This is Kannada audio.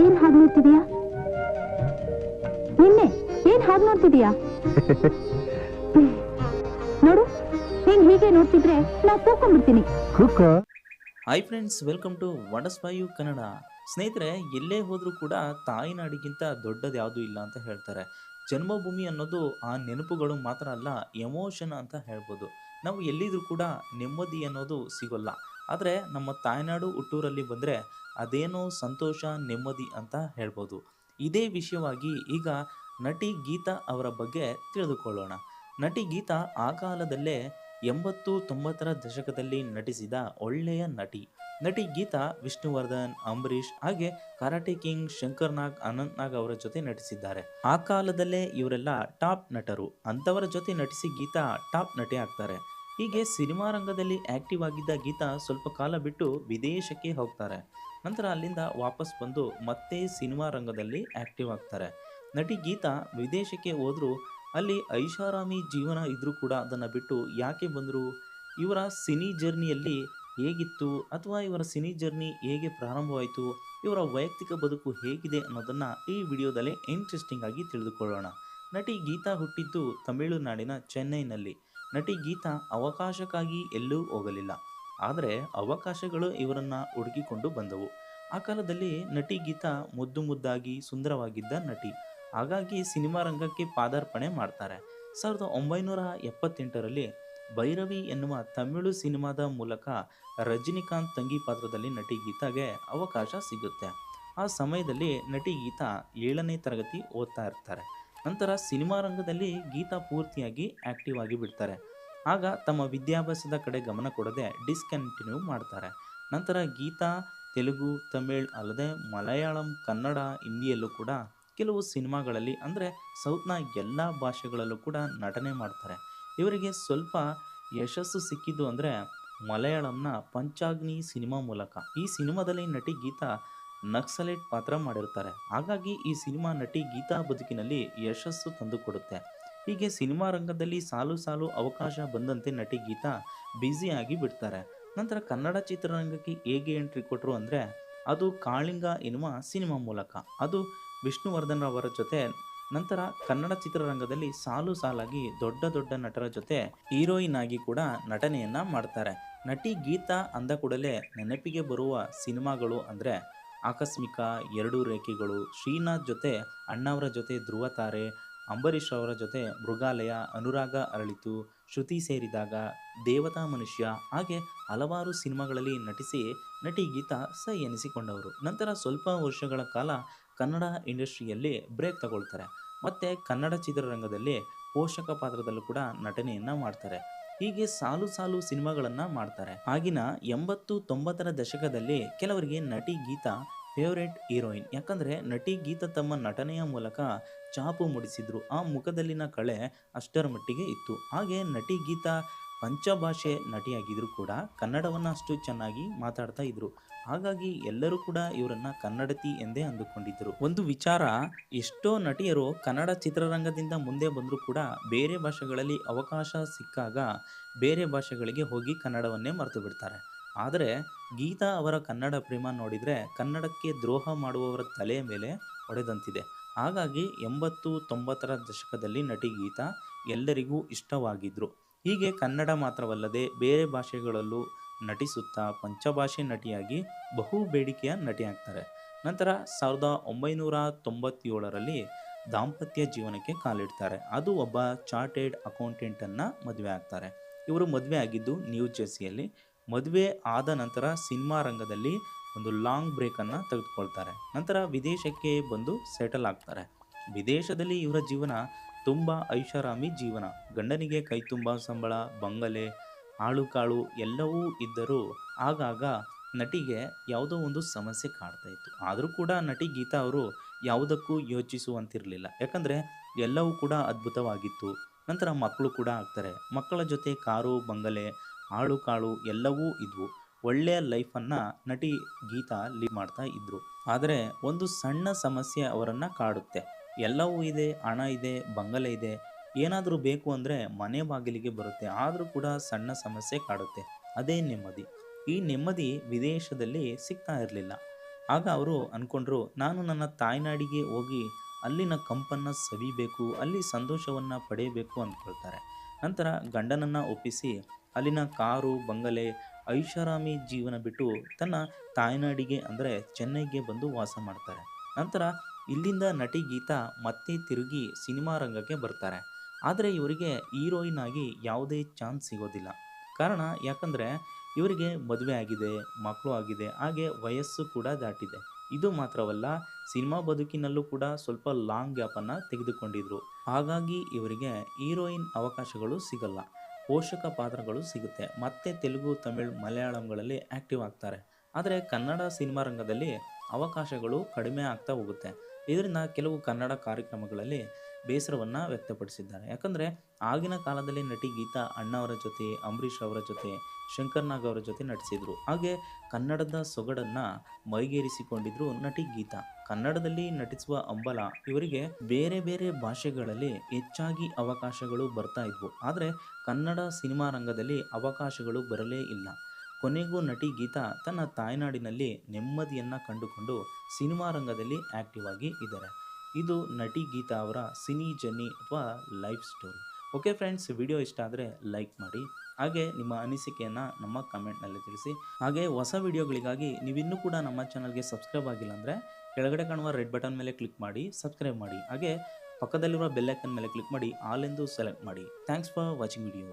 ಏನ್ ಹಾಗೆ ನೋಡ್ತಿದೀಯಾ? ನಿನ್ನೆ ಏನ್ ಹಾಗೆ ನೋಡ್ತಿದೀಯಾ? ನೋಡು ನೀನ್ ಹೀಗೆ ನೋಡ್ತಿದ್ರೆ ನಾ ಕೂಕೊಂಡ್ಬಿಡ್ತೀನಿ hi hi friends welcome to ವಡಸ್ವಾಯು Kannada ಸ್ನೇಹಿತರೆ ಎಲ್ಲೇ ಹೋದ್ರೂ ಕೂಡ ತಾಯಿನಾಡಿಗಿಂತ ದೊಡ್ಡದು ಯಾವುದು ಇಲ್ಲ ಅಂತ ಹೇಳ್ತಾರೆ. ಜನ್ಮಭೂಮಿ ಅನ್ನೋದು ಆ ನೆನಪುಗಳು ಮಾತ್ರ ಅಲ್ಲ ಎಮೋಷನ್ ಅಂತ ಹೇಳ್ಬೋದು. ನಾವು ಎಲ್ಲಿದ್ರೂ ಕೂಡ ನೆಮ್ಮದಿ ಅನ್ನೋದು ಸಿಗೋಲ್ಲ. ಆದರೆ ನಮ್ಮ ತಾಯ್ನಾಡು ಹುಟ್ಟೂರಲ್ಲಿ ಬಂದರೆ ಅದೇನೋ ಸಂತೋಷ, ನೆಮ್ಮದಿ ಅಂತ ಹೇಳ್ಬೋದು. ಇದೇ ವಿಷಯವಾಗಿ ಈಗ ನಟಿ ಗೀತಾ ಅವರ ಬಗ್ಗೆ ತಿಳಿದುಕೊಳ್ಳೋಣ. ನಟಿ ಗೀತಾ ಆ ಕಾಲದಲ್ಲೇ ಎಂಬತ್ತು ತೊಂಬತ್ತರ ದಶಕದಲ್ಲಿ ನಟಿಸಿದ ಒಳ್ಳೆಯ ನಟಿ. ನಟಿ ಗೀತಾ ವಿಷ್ಣುವರ್ಧನ್, ಅಂಬರೀಷ್ ಹಾಗೆ ಕರಾಟೆ ಕಿಂಗ್ ಶಂಕರ್ ನಾಗ್, ಅನಂತ್ ನಾಗ್ ಅವರ ಜೊತೆ ನಟಿಸಿದ್ದಾರೆ. ಆ ಕಾಲದಲ್ಲೇ ಇವರೆಲ್ಲ ಟಾಪ್ ನಟರು. ಅಂಥವರ ಜೊತೆ ನಟಿಸಿ ಗೀತಾ ಟಾಪ್ ನಟಿ ಆಗ್ತಾರೆ. ಹೀಗೆ ಸಿನಿಮಾ ರಂಗದಲ್ಲಿ ಆಕ್ಟಿವ್ ಆಗಿದ್ದ ಗೀತಾ ಸ್ವಲ್ಪ ಕಾಲ ಬಿಟ್ಟು ವಿದೇಶಕ್ಕೆ ಹೋಗ್ತಾರೆ. ನಂತರ ಅಲ್ಲಿಂದ ವಾಪಸ್ ಬಂದು ಮತ್ತೆ ಸಿನಿಮಾ ರಂಗದಲ್ಲಿ ಆಕ್ಟಿವ್ ಆಗ್ತಾರೆ. ನಟಿ ಗೀತಾ ವಿದೇಶಕ್ಕೆ ಹೋದರೂ ಅಲ್ಲಿ ಐಷಾರಾಮಿ ಜೀವನ ಇದ್ದರೂ ಕೂಡ ಅದನ್ನು ಬಿಟ್ಟು ಯಾಕೆ ಬಂದರು? ಇವರ ಸಿನಿ ಜರ್ನಿಯಲ್ಲಿ ಹೇಗಿತ್ತು? ಅಥವಾ ಇವರ ಸಿನಿ ಜರ್ನಿ ಹೇಗೆ ಪ್ರಾರಂಭವಾಯಿತು? ಇವರ ವೈಯಕ್ತಿಕ ಬದುಕು ಹೇಗಿದೆ ಅನ್ನೋದನ್ನು ಈ ವಿಡಿಯೋದಲ್ಲಿ ಇಂಟ್ರೆಸ್ಟಿಂಗ್ ಆಗಿ ತಿಳಿದುಕೊಳ್ಳೋಣ. ನಟಿ ಗೀತಾ ಹುಟ್ಟಿದ್ದು ತಮಿಳುನಾಡಿನ ಚೆನ್ನೈನಲ್ಲಿ. ನಟಿ ಗೀತಾ ಅವಕಾಶಕ್ಕಾಗಿ ಎಲ್ಲೂ ಹೋಗಲಿಲ್ಲ. ಆದರೆ ಅವಕಾಶಗಳು ಇವರನ್ನು ಹುಡುಕಿಕೊಂಡು ಬಂದವು. ಆ ಕಾಲದಲ್ಲಿ ನಟಿ ಗೀತಾ ಮುದ್ದು ಮುದ್ದಾಗಿ ಸುಂದರವಾಗಿದ್ದ ನಟಿ. ಹಾಗಾಗಿ ಸಿನಿಮಾ ರಂಗಕ್ಕೆ ಪಾದಾರ್ಪಣೆ ಮಾಡ್ತಾರೆ. ಸಾವಿರದ ಒಂಬೈನೂರ ಎಪ್ಪತ್ತೆಂಟರಲ್ಲಿ ಭೈರವಿ ಎನ್ನುವ ತಮಿಳು ಸಿನಿಮಾದ ಮೂಲಕ ರಜನಿಕಾಂತ್ ತಂಗಿ ಪಾತ್ರದಲ್ಲಿ ನಟಿ ಗೀತಾಗೆ ಅವಕಾಶ ಸಿಗುತ್ತೆ. ಆ ಸಮಯದಲ್ಲಿ ನಟಿ ಗೀತಾ ಏಳನೇ ತರಗತಿ ಓದ್ತಾ ಇರ್ತಾರೆ. ನಂತರ ಸಿನಿಮಾ ರಂಗದಲ್ಲಿ ಗೀತಾ ಪೂರ್ತಿಯಾಗಿ ಆಕ್ಟಿವ್ ಆಗಿ ಬಿಡ್ತಾರೆ. ಆಗ ತಮ್ಮ ವಿದ್ಯಾಭ್ಯಾಸದ ಕಡೆ ಗಮನ ಕೊಡದೆ ಡಿಸ್ಕಂಟಿನ್ಯೂ ಮಾಡ್ತಾರೆ. ನಂತರ ಗೀತಾ ತೆಲುಗು, ತಮಿಳ್ ಅಲ್ಲದೆ ಮಲಯಾಳಂ, ಕನ್ನಡ, ಹಿಂದಿಯಲ್ಲೂ ಕೂಡ ಕೆಲವು ಸಿನಿಮಾಗಳಲ್ಲಿ ಅಂದರೆ ಸೌತ್ನ ಎಲ್ಲ ಭಾಷೆಗಳಲ್ಲೂ ಕೂಡ ನಟನೆ ಮಾಡ್ತಾರೆ. ಇವರಿಗೆ ಸ್ವಲ್ಪ ಯಶಸ್ಸು ಸಿಕ್ಕಿದ್ದು ಅಂದರೆ ಮಲಯಾಳಂನ ಪಂಚಾಗ್ನಿ ಸಿನಿಮಾ ಮೂಲಕ. ಈ ಸಿನಿಮಾದಲ್ಲಿ ನಟಿ ಗೀತಾ ನಕ್ಸಲೈಟ್ ಪಾತ್ರ ಮಾಡಿರ್ತಾರೆ ಹಾಗಾಗಿ ಈ ಸಿನಿಮಾ ನಟಿ ಗೀತಾ ಬದುಕಿನಲ್ಲಿ ಯಶಸ್ಸು ತಂದುಕೊಡುತ್ತೆ. ಹೀಗೆ ಸಿನಿಮಾ ರಂಗದಲ್ಲಿ ಸಾಲು ಸಾಲು ಅವಕಾಶ ಬಂದಂತೆ ನಟಿ ಗೀತಾ ಬ್ಯುಸಿಯಾಗಿ ಬಿಡ್ತಾರೆ. ನಂತರ ಕನ್ನಡ ಚಿತ್ರರಂಗಕ್ಕೆ ಹೇಗೆ ಎಂಟ್ರಿ ಕೊಟ್ಟರು ಅಂದರೆ, ಅದು ಕಾಳಿಂಗ ಎನ್ನುವ ಸಿನಿಮಾ ಮೂಲಕ. ಅದು ವಿಷ್ಣುವರ್ಧನ್ ಅವರ ಜೊತೆ, ನಂತರ ಕನ್ನಡ ಚಿತ್ರರಂಗದಲ್ಲಿ ಸಾಲು ಸಾಲಾಗಿ ದೊಡ್ಡ ದೊಡ್ಡ ನಟರ ಜೊತೆ ಹೀರೋಯಿನ್ ಆಗಿ ಕೂಡ ನಟನೆಯನ್ನ ಮಾಡ್ತಾರೆ. ನಟಿ ಗೀತಾ ಅಂದ ಕೂಡಲೇ ನೆನಪಿಗೆ ಬರುವ ಸಿನಿಮಾಗಳು ಅಂದರೆ ಆಕಸ್ಮಿಕ ಎರಡು ರೇಖೆಗಳು ಶ್ರೀನಾಥ್ ಜೊತೆ ಅಣ್ಣವರ ಜೊತೆ ಧ್ರುವ ತಾರೆ, ಅಂಬರೀಷ್ ಅವರ ಜೊತೆ ಮೃಗಾಲಯ ಅನುರಾಗ ಅರಳಿತು. ಶ್ರುತಿ ಸೇರಿದಾಗ ದೇವತಾ ಮನುಷ್ಯ. ಹಾಗೆ ಹಲವಾರು ಸಿನಿಮಾಗಳಲ್ಲಿ ನಟಿಸಿ ನಟಿ ಗೀತಾ ಸೈ ಎನಿಸಿಕೊಂಡವರು. ನಂತರ ಸ್ವಲ್ಪ ವರ್ಷಗಳ ಕಾಲ ಕನ್ನಡ ಇಂಡಸ್ಟ್ರಿಯಲ್ಲಿ ಬ್ರೇಕ್ ತಗೊಳ್ತಾರೆ. ಮತ್ತು ಕನ್ನಡ ಚಿತ್ರರಂಗದಲ್ಲಿ ಪೋಷಕ ಪಾತ್ರದಲ್ಲೂ ಕೂಡ ನಟನೆಯನ್ನು ಮಾಡ್ತಾರೆ. ಹೀಗೆ ಸಾಲು ಸಾಲು ಸಿನಿಮಾಗಳನ್ನ ಮಾಡ್ತಾರೆ. ಆಗಿನ ಎಂಬತ್ತು ತೊಂಬತ್ತರ ದಶಕದಲ್ಲಿ ಕೆಲವರಿಗೆ ನಟಿ ಗೀತಾ ಫೇವರೇಟ್ ಹೀರೋಯಿನ್ ಯಾಕಂದರೆ ನಟಿ ಗೀತಾ ತಮ್ಮ ನಟನೆಯ ಮೂಲಕ ಚಾಪು ಮೂಡಿಸಿದ್ರು. ಆ ಮುಖದಲ್ಲಿನ ಕಳೆ ಅಷ್ಟರ ಮಟ್ಟಿಗೆ ಇತ್ತು. ಹಾಗೆ ನಟಿ ಗೀತಾ ಪಂಚಭಾಷೆ ನಟಿಯಾಗಿದ್ರು ಕೂಡ ಕನ್ನಡವನ್ನು ಅಷ್ಟು ಚೆನ್ನಾಗಿ ಮಾತಾಡ್ತಾ ಇದ್ರು. ಹಾಗಾಗಿ ಎಲ್ಲರೂ ಕೂಡ ಇವರನ್ನ ಕನ್ನಡತಿ ಎಂದೇ ಅಂದುಕೊಂಡಿದ್ದರು. ಒಂದು ವಿಚಾರ, ಎಷ್ಟೋ ನಟಿಯರು ಕನ್ನಡ ಚಿತ್ರರಂಗದಿಂದ ಮುಂದೆ ಬಂದರೂ ಕೂಡ ಬೇರೆ ಭಾಷೆಗಳಲ್ಲಿ ಅವಕಾಶ ಸಿಕ್ಕಾಗ ಬೇರೆ ಭಾಷೆಗಳಿಗೆ ಹೋಗಿ ಕನ್ನಡವನ್ನೇ ಮರೆತು ಬಿಡ್ತಾರೆ. ಆದರೆ ಗೀತಾ ಅವರ ಕನ್ನಡ ಪ್ರೇಮ ನೋಡಿದರೆ ಕನ್ನಡಕ್ಕೆ ದ್ರೋಹ ಮಾಡುವವರ ತಲೆಯ ಮೇಲೆ ಹೊಡೆದಂತಿದೆ. ಹಾಗಾಗಿ ಎಂಬತ್ತು ತೊಂಬತ್ತರ ದಶಕದಲ್ಲಿ ನಟಿ ಗೀತಾ ಎಲ್ಲರಿಗೂ ಇಷ್ಟವಾಗಿದ್ದರು ಹೀಗೆ ಕನ್ನಡ ಮಾತ್ರವಲ್ಲದೆ ಬೇರೆ ಭಾಷೆಗಳಲ್ಲೂ ನಟಿಸುತ್ತಾ ಪಂಚಭಾಷೆ ನಟಿಯಾಗಿ ಬಹು ಬೇಡಿಕೆಯ ನಟಿಯಾಗ್ತಾರೆ. ನಂತರ ಸಾವಿರದ ಒಂಬೈನೂರ ತೊಂಬತ್ತೇಳರಲ್ಲಿ ದಾಂಪತ್ಯ ಜೀವನಕ್ಕೆ ಕಾಲಿಡ್ತಾರೆ. ಅದು ಒಬ್ಬ ಚಾರ್ಟೆಡ್ ಅಕೌಂಟೆಂಟನ್ನು ಮದುವೆ ಆಗ್ತಾರೆ. ಇವರು ಮದುವೆ ಆಗಿದ್ದು ನ್ಯೂ ಜೆರ್ಸಿಯಲ್ಲಿ. ಮದುವೆ ಆದ ನಂತರ ಸಿನಿಮಾ ರಂಗದಲ್ಲಿ ಒಂದು ಲಾಂಗ್ ಬ್ರೇಕನ್ನು ತೆಗೆದುಕೊಳ್ತಾರೆ. ನಂತರ ವಿದೇಶಕ್ಕೆ ಬಂದು ಸೆಟಲ್ ಆಗ್ತಾರೆ. ವಿದೇಶದಲ್ಲಿ ಇವರ ಜೀವನ ತುಂಬ ಐಷಾರಾಮಿ ಜೀವನ. ಗಂಡನಿಗೆ ಕೈ ತುಂಬ ಸಂಬಳ, ಬಂಗಲೆ ಆಳು ಕಾಳು ಎಲ್ಲವೂ ಇದ್ದರೂ ಆಗಾಗ ನಟಿಗೆ ಯಾವುದೋ ಒಂದು ಸಮಸ್ಯೆ ಕಾಡ್ತಾ ಇತ್ತು. ಆದರೂ ಕೂಡ ನಟಿ ಗೀತಾ ಅವರು ಯಾವುದಕ್ಕೂ ಯೋಚಿಸುವಂತಿರಲಿಲ್ಲ. ಯಾಕಂದರೆ ಎಲ್ಲವೂ ಕೂಡ ಅದ್ಭುತವಾಗಿತ್ತು. ನಂತರ ಮಕ್ಕಳು ಕೂಡ ಆಗ್ತಾರೆ. ಮಕ್ಕಳ ಜೊತೆ ಕಾರು, ಬಂಗಲೆ ಆಳು ಕಾಳು ಎಲ್ಲವೂ ಇದ್ವು. ಒಳ್ಳೆಯ ಲೈಫನ್ನು ನಟಿ ಗೀತಾ ಲೀಡ್ ಮಾಡ್ತಾ ಇದ್ದರು ಆದರೆ ಒಂದು ಸಣ್ಣ ಸಮಸ್ಯೆ ಅವರನ್ನು ಕಾಡುತ್ತೆ. ಎಲ್ಲವೂ ಇದೆ, ಹಣ ಇದೆ, ಬಂಗಲೆ ಇದೆ. ಏನಾದರೂ ಬೇಕು ಅಂದರೆ ಮನೆ ಬಾಗಿಲಿಗೆ ಬರುತ್ತೆ. ಆದರೂ ಕೂಡ ಸಣ್ಣ ಸಮಸ್ಯೆ ಕಾಡುತ್ತೆ. ಅದೇ ನೆಮ್ಮದಿ. ಈ ನೆಮ್ಮದಿ ವಿದೇಶದಲ್ಲಿ ಸಿಗ್ತಾ ಇರಲಿಲ್ಲ. ಆಗ ಅವರು ಅಂದ್ಕೊಂಡ್ರು ನಾನು ನನ್ನ ತಾಯ್ನಾಡಿಗೆ ಹೋಗಿ ಅಲ್ಲಿನ ಕಂಪನ್ನು ಸವಿಬೇಕು, ಅಲ್ಲಿ ಸಂತೋಷವನ್ನು ಪಡೆಯಬೇಕು ಅಂದ್ಕೊಳ್ತಾರೆ ನಂತರ ಗಂಡನನ್ನು ಒಪ್ಪಿಸಿ, ಅಲ್ಲಿನ ಕಾರು, ಬಂಗಲೆ, ಐಷಾರಾಮಿ ಜೀವನ ಬಿಟ್ಟು ತನ್ನ ತಾಯ್ನಾಡಿಗೆ ಅಂದರೆ ಚೆನ್ನೈಗೆ ಬಂದು ವಾಸ ಮಾಡ್ತಾರೆ. ನಂತರ ಇಲ್ಲಿಂದ ನಟಿ ಗೀತಾ ಮತ್ತೆ ತಿರುಗಿ ಸಿನಿಮಾ ರಂಗಕ್ಕೆ ಬರ್ತಾರೆ. ಆದರೆ ಇವರಿಗೆ ಹೀರೋಯಿನ್ ಆಗಿ ಯಾವುದೇ ಚಾನ್ಸ್ ಸಿಗೋದಿಲ್ಲ. ಕಾರಣ ಯಾಕಂದರೆ ಇವರಿಗೆ ಮದುವೆ ಆಗಿದೆ, ಮಕ್ಕಳು ಆಗಿದೆ, ಹಾಗೆ ವಯಸ್ಸು ಕೂಡ ದಾಟಿದೆ. ಇದು ಮಾತ್ರವಲ್ಲ, ಸಿನಿಮಾ ಬದುಕಿನಲ್ಲೂ ಕೂಡ ಸ್ವಲ್ಪ ಲಾಂಗ್ ಗ್ಯಾಪನ್ನು ತೆಗೆದುಕೊಂಡಿದ್ರು. ಹಾಗಾಗಿ ಇವರಿಗೆ ಹೀರೋಯಿನ್ ಅವಕಾಶಗಳು ಸಿಗಲ್ಲ, ಪೋಷಕ ಪಾತ್ರಗಳು ಸಿಗುತ್ತೆ. ಮತ್ತೆ ತೆಲುಗು, ತಮಿಳ್, ಮಲಯಾಳಂಗಳಲ್ಲಿ ಆ್ಯಕ್ಟಿವ್ ಆಗ್ತಾರೆ. ಆದರೆ ಕನ್ನಡ ಸಿನಿಮಾ ರಂಗದಲ್ಲಿ ಅವಕಾಶಗಳು ಕಡಿಮೆ ಆಗ್ತಾ ಹೋಗುತ್ತೆ. ಇದರಿಂದ ಕೆಲವು ಕನ್ನಡ ಕಾರ್ಯಕ್ರಮಗಳಲ್ಲಿ ಬೇಸರವನ್ನು ವ್ಯಕ್ತಪಡಿಸಿದ್ದಾರೆ. ಯಾಕಂದರೆ ಆಗಿನ ಕಾಲದಲ್ಲಿ ನಟಿ ಗೀತಾ ಅಣ್ಣವರ ಜೊತೆ, ಅಂಬರೀಷ್ ಅವರ ಜೊತೆ ಶಂಕರ್ನಾಗ್ ಅವರ ಜೊತೆ ನಟಿಸಿದರು. ಹಾಗೆ ಕನ್ನಡದ ಸೊಗಡನ್ನು ಮೈಗೇರಿಸಿಕೊಂಡಿದ್ರು ನಟಿ ಗೀತಾ. ಕನ್ನಡದಲ್ಲಿ ನಟಿಸುವ ಅಂಬಲ ಇವರಿಗೆ ಬೇರೆ ಬೇರೆ ಭಾಷೆಗಳಲ್ಲಿ ಹೆಚ್ಚಾಗಿ ಅವಕಾಶಗಳು ಬರ್ತಾ ಇದ್ವು. ಆದರೆ ಕನ್ನಡ ಸಿನಿಮಾ ರಂಗದಲ್ಲಿ ಅವಕಾಶಗಳು ಬರಲೇ ಇಲ್ಲ. ಕೊನೆಗೂ ನಟಿ ಗೀತಾ ತನ್ನ ತಾಯ್ನಾಡಿನಲ್ಲಿ ನೆಮ್ಮದಿಯನ್ನು ಕಂಡುಕೊಂಡು ಸಿನಿಮಾ ರಂಗದಲ್ಲಿ ಆ್ಯಕ್ಟಿವ್ ಆಗಿ ಇದ್ದಾರೆ. ಇದು ನಟಿ ಗೀತಾ ಅವರ ಸಿನಿ ಜರ್ನಿ ಅಥವಾ life story. Okay friends, video ಇಷ್ಟ ಆದರೆ ಲೈಕ್ ಮಾಡಿ, ಹಾಗೆ ನಿಮ್ಮ ಅನಿಸಿಕೆಯನ್ನು ನಮ್ಮ ಕಮೆಂಟ್ನಲ್ಲಿ ತಿಳಿಸಿ. ಹಾಗೆ ಹೊಸ ವಿಡಿಯೋಗಳಿಗಾಗಿ ನೀವಿನ್ನೂ ಕೂಡ ನಮ್ಮ ಚಾನಲ್ಗೆ ಸಬ್ಸ್ಕ್ರೈಬ್ ಆಗಿಲ್ಲ ಅಂದರೆ ಕೆಳಗಡೆ ಕಾಣುವ ರೆಡ್ ಬಟನ್ ಮೇಲೆ ಕ್ಲಿಕ್ ಮಾಡಿ, ಸಬ್ಸ್ಕ್ರೈಬ್ ಮಾಡಿ. ಹಾಗೆ ಪಕ್ಕದಲ್ಲಿರುವ ಬೆಲ್ಲೈಕನ್ ಮೇಲೆ ಕ್ಲಿಕ್ ಮಾಡಿ, ಆಲ್ ಎಂದು ಸೆಲೆಕ್ಟ್ ಮಾಡಿ. Thanks for watching video.